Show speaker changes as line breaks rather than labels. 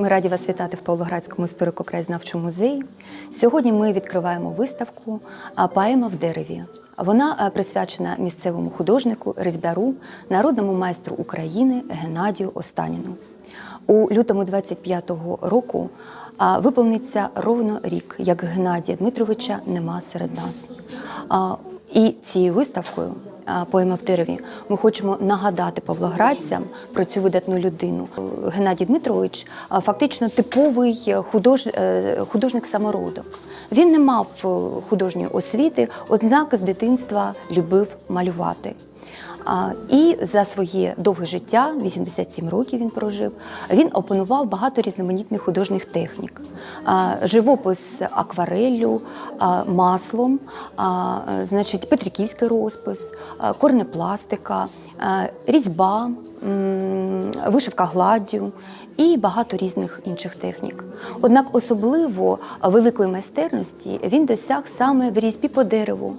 Ми раді вас вітати в Павлоградському історико-краєзнавчому музеї. Сьогодні ми відкриваємо виставку а, Поема в дереві. Вона присвячена місцевому художнику, різьбяру, народному майстру України Геннадію Останіну. У лютому 25-го року виповниться ровно рік, як Геннадія Дмитровича нема серед нас. І цією виставкою Поема в дереві ми хочемо нагадати павлоградцям про цю видатну людину. Геннадій Дмитрович фактично типовий худож... е, художник-самородок. Він не мав е, художньої освіти, однак з дитинства любив малювати. І за своє довге життя, 87 років він прожив, він опанував багато різноманітних художніх технік. Живопис аквареллю, маслом, значить, петриківський розпис, корнепластика, різьба, вишивка гладдю і багато різних інших технік. Однак особливо великої майстерності він досяг саме в різьбі по дереву.